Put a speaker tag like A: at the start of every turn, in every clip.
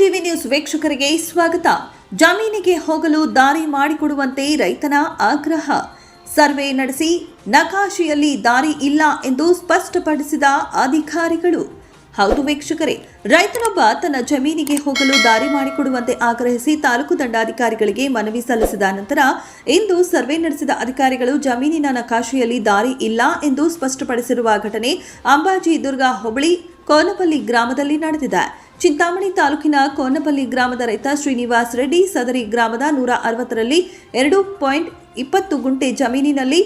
A: TV news ವೀಕ್ಷಕರಿಗೆ ಸ್ವಾಗತ. ಜಮೀನಿಗೆ ಹೋಗಲು ದಾರಿ ಮಾಡಿಕೊಡುವಂತೆ ರೈತನ ಆಗ್ರಹ. ಸರ್ವೆ ನಡೆಸಿ ನಕಾಶೆಯಲ್ಲಿ ದಾರಿ ಇಲ್ಲ ಎಂದು ಸ್ಪಷ್ಟಪಡಿಸಿದ ಅಧಿಕಾರಿಗಳು. ಹೌದು ವೀಕ್ಷಕರೇ, ರೈತನೊಬ್ಬ ತನ್ನ ಜಮೀನಿಗೆ ಹೋಗಲು ದಾರಿ ಮಾಡಿಕೊಡುವಂತೆ ಆಗ್ರಹಿಸಿ ತಾಲೂಕು ದಂಡಾಧಿಕಾರಿಗಳಿಗೆ ಮನವಿ ಸಲ್ಲಿಸಿದ ನಂತರ ಇಂದು ಸರ್ವೆ ನಡೆಸಿದ ಅಧಿಕಾರಿಗಳು ಜಮೀನಿನ ನಕಾಶೆಯಲ್ಲಿ ದಾರಿ ಇಲ್ಲ ಎಂದು ಸ್ಪಷ್ಟಪಡಿಸಿರುವ ಘಟನೆ ಅಂಬಾಜಿ ದುರ್ಗಾ ಹೋಬಳಿ ಕೋನಪಲ್ಲಿ ಗ್ರಾಮದಲ್ಲಿ ನಡೆದಿದೆ. ಚಿಂತಾಮಣಿ ತಾಲೂಕಿನ ಕೋನಪಲ್ಲಿ ಗ್ರಾಮದ ರೈತ ಶ್ರೀನಿವಾಸ್ ರೆಡ್ಡಿ ಸದರಿ ಗ್ರಾಮದ ನೂರ ಅರವತ್ತರಲ್ಲಿ ಎರಡು ಪಾಯಿಂಟ್ ಇಪ್ಪತ್ತು ಗುಂಟೆ ಜಮೀನಿನಲ್ಲಿ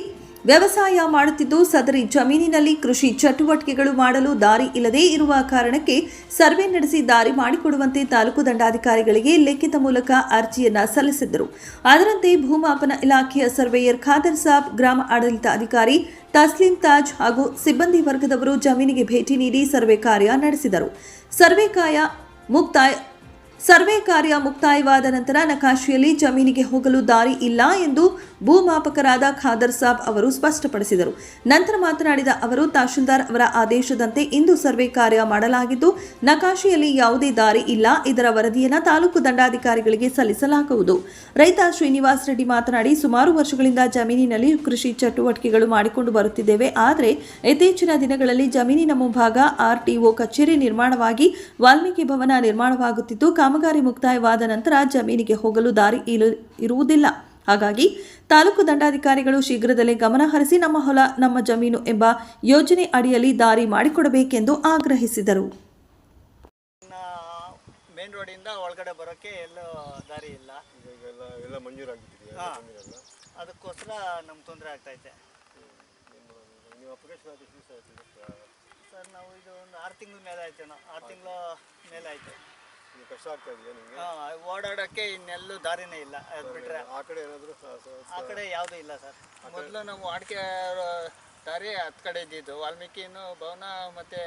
A: ವ್ಯವಸಾಯ ಮಾಡುತ್ತಿದ್ದು, ಸದರಿ ಜಮೀನಿನಲ್ಲಿ ಕೃಷಿ ಚಟುವಟಿಕೆಗಳು ಮಾಡಲು ದಾರಿ ಇಲ್ಲದೇ ಇರುವ ಕಾರಣಕ್ಕೆ ಸರ್ವೆ ನಡೆಸಿ ದಾರಿ ಮಾಡಿಕೊಡುವಂತೆ ತಾಲೂಕು ದಂಡಾಧಿಕಾರಿಗಳಿಗೆ ಲಿಖಿತ ಮೂಲಕ ಅರ್ಜಿಯನ್ನು ಸಲ್ಲಿಸಿದ್ದರು. ಅದರಂತೆ ಭೂಮಾಪನ ಇಲಾಖೆಯ ಸರ್ವೇಯರ್ ಖಾದರ್ ಸಾಬ್, ಗ್ರಾಮ ಆಡಳಿತ ಅಧಿಕಾರಿ ತಸ್ಲಿಂ ತಾಜ್ ಹಾಗೂ ಸಿಬ್ಬಂದಿ ವರ್ಗದವರು ಜಮೀನಿಗೆ ಭೇಟಿ ನೀಡಿ ಸರ್ವೆ ಕಾರ್ಯ ನಡೆಸಿದರು. ಸರ್ವೆ ಕಾರ್ಯ ಮುಕ್ತಾಯ ಸರ್ವೆ ಕಾರ್ಯ ಮುಕ್ತಾಯವಾದ ನಂತರ ನಕಾಶೆಯಲ್ಲಿ ಜಮೀನಿಗೆ ಹೋಗಲು ದಾರಿ ಇಲ್ಲ ಎಂದು ಭೂಮಾಪಕರಾದ ಖಾದರ್ ಸಾಬ್ ಅವರು ಸ್ಪಷ್ಟಪಡಿಸಿದರು. ನಂತರ ಮಾತನಾಡಿದ ಅವರು, ತಹಶೀಲ್ದಾರ್ ಅವರ ಆದೇಶದಂತೆ ಇಂದು ಸರ್ವೆ ಕಾರ್ಯ ಮಾಡಲಾಗಿದ್ದು, ನಕಾಶೆಯಲ್ಲಿ ಯಾವುದೇ ದಾರಿ ಇಲ್ಲ. ಇದರ ವರದಿಯನ್ನು ತಾಲೂಕು ದಂಡಾಧಿಕಾರಿಗಳಿಗೆ ಸಲ್ಲಿಸಲಾಗುವುದು. ರೈತ ಶ್ರೀನಿವಾಸ್ ರೆಡ್ಡಿ ಮಾತನಾಡಿ, ಸುಮಾರು ವರ್ಷಗಳಿಂದ ಜಮೀನಿನಲ್ಲಿ ಕೃಷಿ ಚಟುವಟಿಕೆಗಳು ಮಾಡಿಕೊಂಡು ಬರುತ್ತಿದ್ದೇವೆ. ಆದರೆ ಇತ್ತೀಚಿನ ದಿನಗಳಲ್ಲಿ ಜಮೀನಿನ ಮುಂಭಾಗ ಆರ್ಟಿಒ ಕಚೇರಿ ನಿರ್ಮಾಣವಾಗಿ ವಾಲ್ಮೀಕಿ ಭವನ ನಿರ್ಮಾಣವಾಗುತ್ತಿದ್ದು ಕಾಮಗಾರಿ ಮುಕ್ತಾಯವಾದ ನಂತರ ಜಮೀನಿಗೆ ಹೋಗಲು ದಾರಿ ಇಲು- ಇರುವುದಿಲ್ಲ. ಹಾಗಾಗಿ ತಾಲೂಕು ದಂಡಾಧಿಕಾರಿಗಳು ಶೀಘ್ರದಲ್ಲೇ ಗಮನ ಹರಿಸಿ ನಮ್ಮ ಹೊಲ ನಮ್ಮ ಜಮೀನು ಎಂಬ ಯೋಜನೆ ಅಡಿಯಲ್ಲಿ ದಾರಿ ಮಾಡಿಕೊಡಬೇಕೆಂದು ಆಗ್ರಹಿಸಿದರು.
B: ಮೇನ್ ರೋಡಿಂದ ಒಳಗಡೆ ಬರೋಕ್ಕೆ ಎಲ್ಲೂ ದಾರಿ ಇಲ್ಲ.
C: ಎಲ್ಲ
B: ಅದಕ್ಕೋಸ್ಕರ ನಮ್ಗೆ ತೊಂದರೆ ಆಗ್ತೈತೆ
C: ನೀವು ಅಪ್ಲಿಕೇಶನ್ ಹಾಕಿ
B: ಸರ್ ನಾವು ಇದು ಒಂದು ಆರು ತಿಂಗಳ ಮೇಲೆ ಆಯ್ತು ಆರು ತಿಂಗಳ ಮೇಲೆ ಆಯ್ತು.
C: ಕಷ್ಟ ಆಗ್ತಾ ಇದೆಯಾ ನಿಮಗೆ?
B: ಹಾಂ ಓಡಾಡೋಕ್ಕೆ ಇನ್ನೆಲ್ಲೂ ದಾರಿನೇ ಇಲ್ಲ ಅದು ಬಿಟ್ರೆ.
C: ಆ ಕಡೆ ಏನಾದರೂ
B: ಆ ಕಡೆ ಯಾವುದೂ ಇಲ್ಲ ಸರ್. ಮೊದಲು ನಾವು ಅಡಿಕೆ ದಾರಿ ಹತ್ತು ಕಡೆ ಇದ್ದಿದ್ದು. ವಾಲ್ಮೀಕಿನು ಭವನ ಮತ್ತು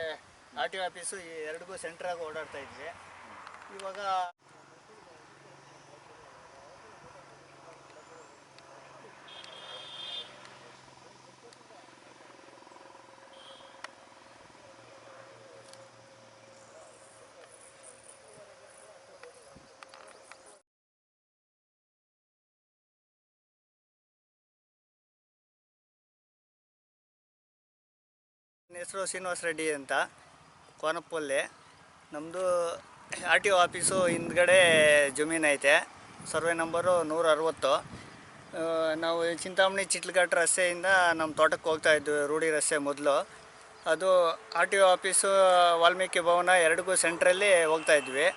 B: ಆರ್ ಟಿ ಆಫೀಸು ಈ ಎರಡಿಗೂ ಸೆಂಟ್ರಾಗಿ ಓಡಾಡ್ತಾ ಇದ್ವಿ. ಇವಾಗ ನನ್ನ ಹೆಸರು ಶ್ರೀನಿವಾಸ ರೆಡ್ಡಿ ಅಂತ ಕೋನಪ್ಪಲ್ಲಿ ನಮ್ಮದು ಆರ್ ಟಿ ಒ ಆಫೀಸು ಹಿಂದ್ಗಡೆ ಜಮೀನು ಐತೆ. ಸರ್ವೆ ನಂಬರು ನೂರ ಅರವತ್ತು ನಾವು ಚಿಂತಾಮಣಿ ಚಿಟ್ಲಘಾಟ್ ರಸ್ತೆಯಿಂದ ನಮ್ಮ ತೋಟಕ್ಕೆ ಹೋಗ್ತಾ ಇದ್ವಿ, ರೂಢಿ ರಸ್ತೆ ಮೊದಲು. ಅದು R T O office Valmiki Bhavan ಎರಡಿಗೂ ಸೆಂಟ್ರಲ್ಲಿ ಹೋಗ್ತಾ ಇದ್ವಿ.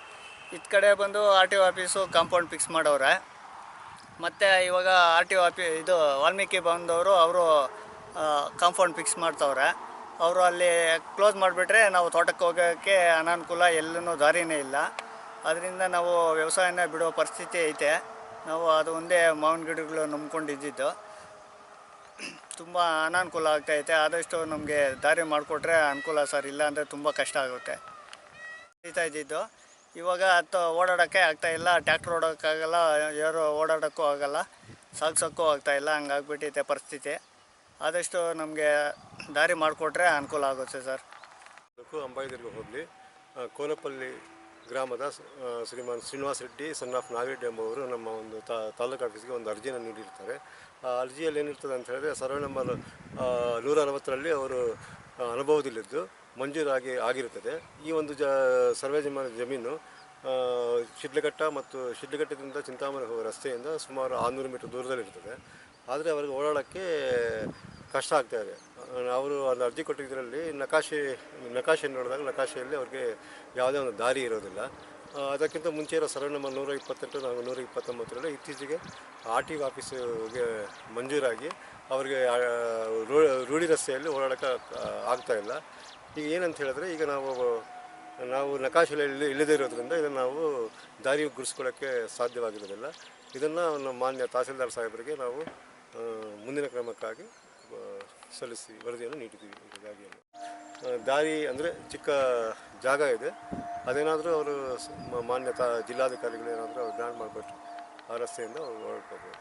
B: ಇತ್ತ ಕಡೆ ಬಂದು R T O office compound fix ಮಾಡವ್ರೆ ಮತ್ತು ಇವಾಗ ಆರ್ ಟಿ ಒ ಆಫೀ ಇದು ವಾಲ್ಮೀಕಿ ಭವನದವರು ಅವರು ಕಾಂಪೌಂಡ್ ಫಿಕ್ಸ್ ಮಾಡ್ತವ್ರೆ. ಅವರು ಅಲ್ಲಿ ಕ್ಲೋಸ್ ಮಾಡಿಬಿಟ್ರೆ ನಾವು ತೋಟಕ್ಕೆ ಹೋಗೋಕ್ಕೆ ಅನಾನುಕೂಲ ಎಲ್ಲೂ ದಾರಿನೇ ಇಲ್ಲ. ಅದರಿಂದ ನಾವು ವ್ಯವಸಾಯನ ಬಿಡೋ ಪರಿಸ್ಥಿತಿ ಐತೆ. ನಾವು ಅದು ಒಂದೇ ಮಾವಿನ ಗಿಡಗಳು ನಂಬ್ಕೊಂಡಿದ್ದು ತುಂಬ ಅನಾನುಕೂಲ ಆಗ್ತಾಯಿದೆ ಆದಷ್ಟು ನಮಗೆ ದಾರಿ ಮಾಡಿಕೊಟ್ರೆ ಅನುಕೂಲ ಸರ್. ಇಲ್ಲ ಅಂದರೆ ತುಂಬ ಕಷ್ಟ ಆಗುತ್ತೆ. ನಡೀತಾ ಇದ್ದಿದ್ದು. ಇವಾಗ ಹತ್ತು ಓಡಾಡೋಕ್ಕೆ ಆಗ್ತಾಯಿಲ್ಲ ಟ್ಯಾಕ್ಟ್ರ್ ಓಡೋಕ್ಕಾಗಲ್ಲ. ಯಾರು ಓಡಾಡೋಕ್ಕೂ ಆಗೋಲ್ಲ. ಸಾಗ್ಸೋಕ್ಕೂ ಆಗ್ತಾಯಿಲ್ಲ ಹಂಗಾಗ್ಬಿಟ್ಟಿದೆ ಪರಿಸ್ಥಿತಿ. ಆದಷ್ಟು ನಮಗೆ ದಾರಿ ಮಾಡಿಕೊಟ್ರೆ ಅನುಕೂಲ ಆಗುತ್ತೆ ಸರ್.
C: ಅಂಬಾಯಿದುರ್ಗ ಹೋಗಲಿ. ಕೋಲಪಲ್ಲಿ ಗ್ರಾಮದ ಶ್ರೀಮಾನ್ ಶ್ರೀನಿವಾಸ್ ರೆಡ್ಡಿ, ಸನ್ ಆಫ್ ನಾಗರೆಡ್ಡಿ ಎಂಬುವರು ನಮ್ಮ ಒಂದು ತಾಲೂಕು ಆಫೀಸ್ಗೆ ಒಂದು ಅರ್ಜಿಯನ್ನು ನೀಡಿರ್ತಾರೆ. ಆ ಅರ್ಜಿಯಲ್ಲಿ ಏನಿರ್ತದೆ ಅಂತ ಹೇಳಿದ್ರೆ ಸರ್ವೆ ನಂಬರ್ ನೂರ ಅರವತ್ತರಲ್ಲಿ ಅವರು ಅನುಭವದಲ್ಲಿದ್ದು ಮಂಜೂರಾಗಿ ಆಗಿರುತ್ತದೆ. ಈ ಒಂದು ಜ, ಸರ್ವೆ ಜಮ, ಜಮೀನು ಶಿಡ್ಲಘಟ್ಟ ಮತ್ತು ಶಿಡ್ಲಘಟ್ಟದಿಂದ ಚಿಂತಾಮಣಿ ರಸ್ತೆಯಿಂದ ಸುಮಾರು ಆರುನೂರು ಮೀಟರ್ ದೂರದಲ್ಲಿರ್ತದೆ. ಆದರೆ ಅವರಿಗೆ ಓಡಾಡೋಕ್ಕೆ ಕಷ್ಟ ಆಗ್ತಾ ಇದೆ. ಅವರು ಅಲ್ಲಿ ಅರ್ಜಿ ಕೊಟ್ಟಿದ್ದರಲ್ಲಿ ನಕಾಶೆ ನಕಾಶೆ ನೋಡಿದಾಗ ನಕಾಶೆಯಲ್ಲಿ ಅವ್ರಿಗೆ ಯಾವುದೇ ಒಂದು ದಾರಿ ಇರೋದಿಲ್ಲ. ಅದಕ್ಕಿಂತ ಮುಂಚೆ ಇರೋ ಸರ್ವೆ ನಂಬರ್ ನೂರ ಇಪ್ಪತ್ತೆಂಟು ನಾವು ನೂರ ಇಪ್ಪತ್ತೊಂಬತ್ತರಲ್ಲಿ ಇತ್ತೀಚೆಗೆ ಆರ್ ಟಿ ಆಫೀಸಿಗೆ ಮಂಜೂರಾಗಿ ಅವರಿಗೆ ರೂಢಿ ರಸ್ತೆಯಲ್ಲಿ ಓಡಾಡೋಕ್ಕೆ ಆಗ್ತಾಯಿಲ್ಲ ಈಗ ಏನಂತ ಹೇಳಿದ್ರೆ ಈಗ ನಾವು ನಾವು ನಕಾಶೆಯಲ್ಲಿ ಇಲ್ಲದೇ ಇರೋದ್ರಿಂದ ಇದನ್ನು ನಾವು ದಾರಿ ಗುರುಸ್ಕೊಳ್ಳೋಕ್ಕೆ ಸಾಧ್ಯವಾಗಿರೋದಿಲ್ಲ. ಇದನ್ನು ಮಾನ್ಯ ತಹಸೀಲ್ದಾರ್ ಸಾಹೇಬರಿಗೆ ನಾವು ಮುಂದಿನ ಕ್ರಮಕ್ಕಾಗಿ ಸಲ್ಲಿಸಿ ವರದಿಯನ್ನು ನೀಡಿದ್ದೀವಿ ದಾರಿಯನ್ನು ದಾರಿ ಅಂದರೆ ಚಿಕ್ಕ ಜಾಗ ಇದೆ. ಅದೇನಾದರೂ ಅವರು ಮಾನ್ಯತಾ ಜಿಲ್ಲಾಧಿಕಾರಿಗಳೇನಾದರೂ ಅವ್ರು ಗ್ರಾಂಟ್ ಮಾಡಿಕೊಟ್ಟು ಆ ರಸ್ತೆಯಿಂದ ಅವ್ರು ಹೊರಡ್ಕೋಬೋದು